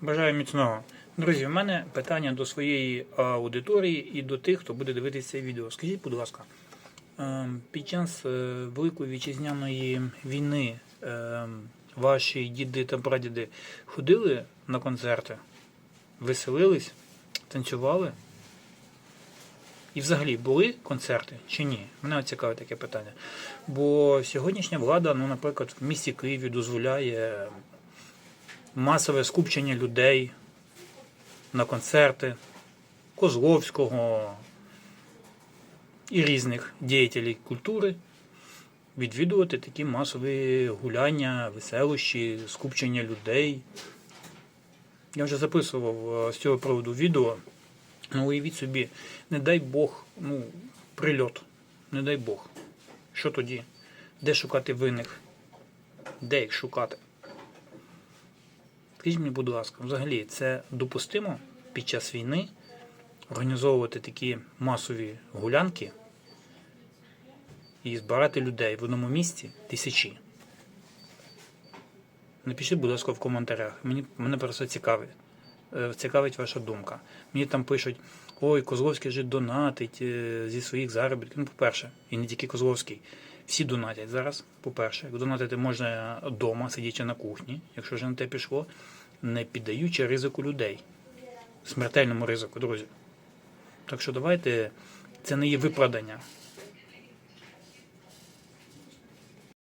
Бажаю міцного. Друзі, в мене питання до своєї аудиторії і до тих, хто буде дивитися це відео. Скажіть, будь ласка, е, під час е, Великої вітчизняної війни е, ваші діди та прадіди ходили на концерти, веселились, танцювали? І взагалі були концерти чи ні? Мене цікаве таке питання. Бо сьогоднішня влада, ну, наприклад, в місті Києві дозволяє масове скупчення людей на концерти Козловського і різних діятелів культури відвідувати такі масові гуляння, веселощі, скупчення людей. Я вже записував е, з цього приводу відео. Ну, уявіть собі, не дай Бог, ну, прильот. Не дай Бог. Що тоді? Де шукати винних? Де їх шукати? Скажіть мені, будь ласка, взагалі це допустимо під час війни організовувати такі масові гулянки і збирати людей в одному місці тисячі? Напишіть, будь ласка, в коментарях. Мені, мене просто цікавить. е, Цікавить ваша думка. Мені там пишуть: ой, Козловський же донатить е, зі своїх заробітків. Ну, по-перше, і не тільки Козловський. Всі донатять зараз. По-перше, донатити можна вдома, сидячи на кухні, якщо вже на те пішло, не піддаючи ризику людей. Смертельному ризику, друзі. Так що давайте, це не є виправдання.